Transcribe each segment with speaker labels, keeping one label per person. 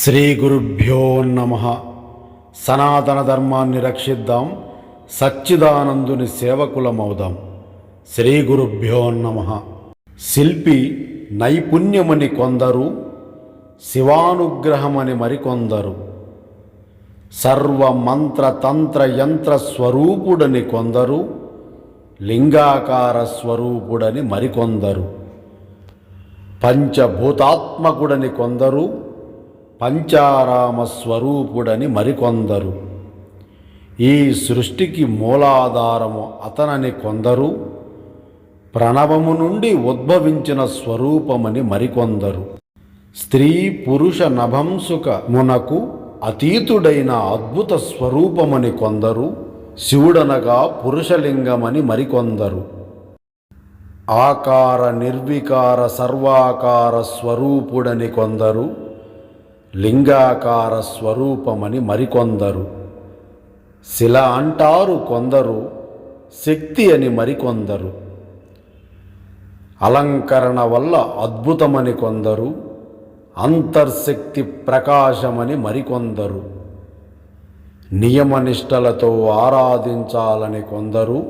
Speaker 1: శ్రీ గురుభ్యో నమ. సనాతన ధర్మాన్ని రక్షిద్దాం సచ్చిదానందుని సేవకులమవుదాం. శ్రీ గురుభ్యో నమ. శిల్పి నైపుణ్యమని కొందరు శివానుగ్రహమని మరికొందరు. సర్వ మంత్ర తంత్ర యంత్ర స్వరూపుడని కొందరు లింగాకార స్వరూపుడని మరికొందరు. పంచభూతాత్మకుడని కొందరు పంచారామ స్వరూపుడని మరికొందరు. ఈ సృష్టికి మూలాధారము అతనని కొందరు ప్రణవము నుండి ఉద్భవించిన స్వరూపమని మరికొందరు. స్త్రీ పురుష నభంసుక మునకు అతీతుడైన అద్భుత స్వరూపమని కొందరు శివుడనగా పురుషలింగమని మరికొందరు. ఆకార నిర్వికార సర్వాకార స్వరూపుడని కొందరు లింగాకార స్వరూపమని మరికొందరు. శిల అంటారు కొందరు శక్తి అని మరికొందరు. అలంకరణ వల్ల అద్భుతమని కొందరు అంతర్శక్తి ప్రకాశమని మరికొందరు. నియమనిష్టలతో ఆరాధించాలని కొందరు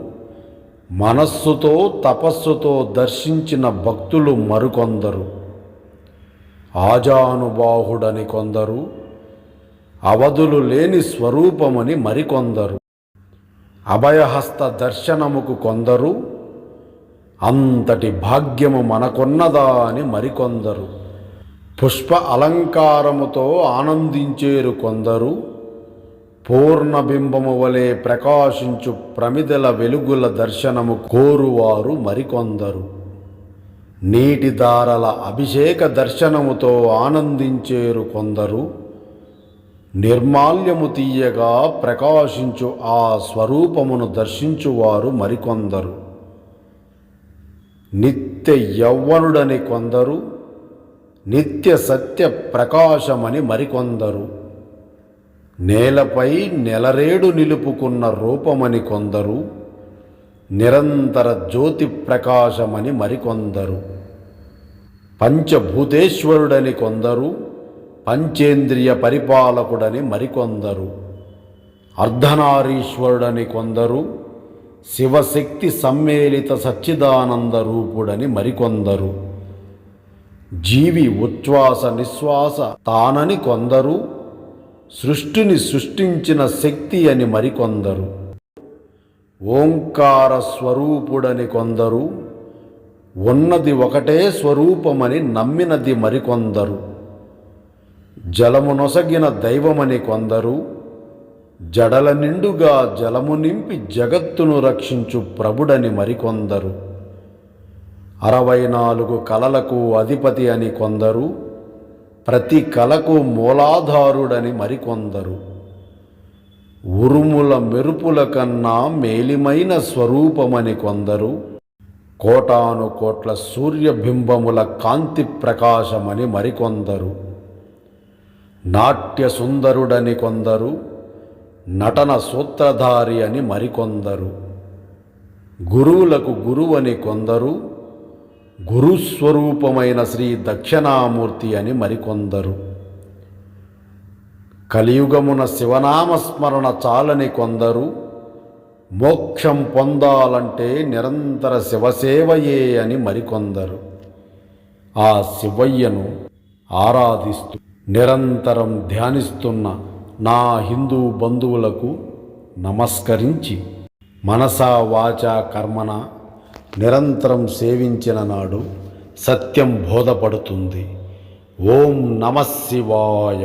Speaker 1: మనస్సుతో తపస్సుతో దర్శించిన భక్తులు మరికొందరు. ఆజానుబాహుడని కొందరు అవధులు లేని స్వరూపమని మరికొందరు. అభయహస్త దర్శనముకు కొందరు అంతటి భాగ్యము మనకొన్నదా అని మరికొందరు. పుష్ప అలంకారముతో ఆనందించేరు కొందరు పూర్ణబింబము వలె ప్రకాశించు ప్రమిదల వెలుగుల దర్శనము కోరువారు మరికొందరు. నీటి దారల అభిషేక దర్శనముతో ఆనందించేరు కొందరు. నిర్మాల్యము తీయగా ప్రకాశించు ఆ స్వరూపమును దర్శించువారు మరికొందరు. నిత్య యౌవనుడని కొందరు నిత్య సత్య ప్రకాశమని మరికొందరు. నేలపై నెలరేడు నిలుపుకున్న రూపమని కొందరు నిరంతర జ్యోతి ప్రకాశమని మరికొందరు. పంచభూతేశ్వరుడని కొందరు పంచేంద్రియ పరిపాలకుడని మరికొందరు. అర్ధనారీశ్వరుడని కొందరు శివశక్తి సమ్మేళిత సచ్చిదానంద రూపుడని మరికొందరు. జీవి ఉచ్ఛ్వాస నిశ్వాస తానని కొందరు సృష్టిని సృష్టించిన శక్తి అని మరికొందరు. ఓంకార స్వరూపుడని కొందరు ఉన్నది ఒకటే స్వరూపమని నమ్మినది మరికొందరు. జలము నొసగిన దైవమని కొందరు జడల నిండుగా జలము నింపి జగత్తును రక్షించు ప్రభుడని మరికొందరు. అరవై నాలుగు కలలకు అధిపతి అని కొందరు ప్రతి కలకు మూలాధారుడని మరికొందరు. ఉరుముల మెరుపుల కన్నా మేలిమైన స్వరూపమని కొందరు కోటాను కోట్ల సూర్యబింబముల కాంతి ప్రకాశమని మరికొందరు నాట్య సుందరుడని కొందరు నటన సూత్రధారి అని మరికొందరు గురువులకు గురువని కొందరు గురుస్వరూపమైన శ్రీ దక్షిణామూర్తి అని మరికొందరు. కలియుగమున శివనామస్మరణ చాలని కొందరు మోక్షం పొందాలంటే నిరంతర శివసేవయే అని మరికొందరు. ఆ శివయ్యను ఆరాధిస్తూ నిరంతరం ధ్యానిస్తున్న నా హిందూ బంధువులకు నమస్కరించి మనసా వాచా కర్మన నిరంతరం సేవించిన నాడు సత్యం బోధపడుతుంది. ఓం నమ శివాయ.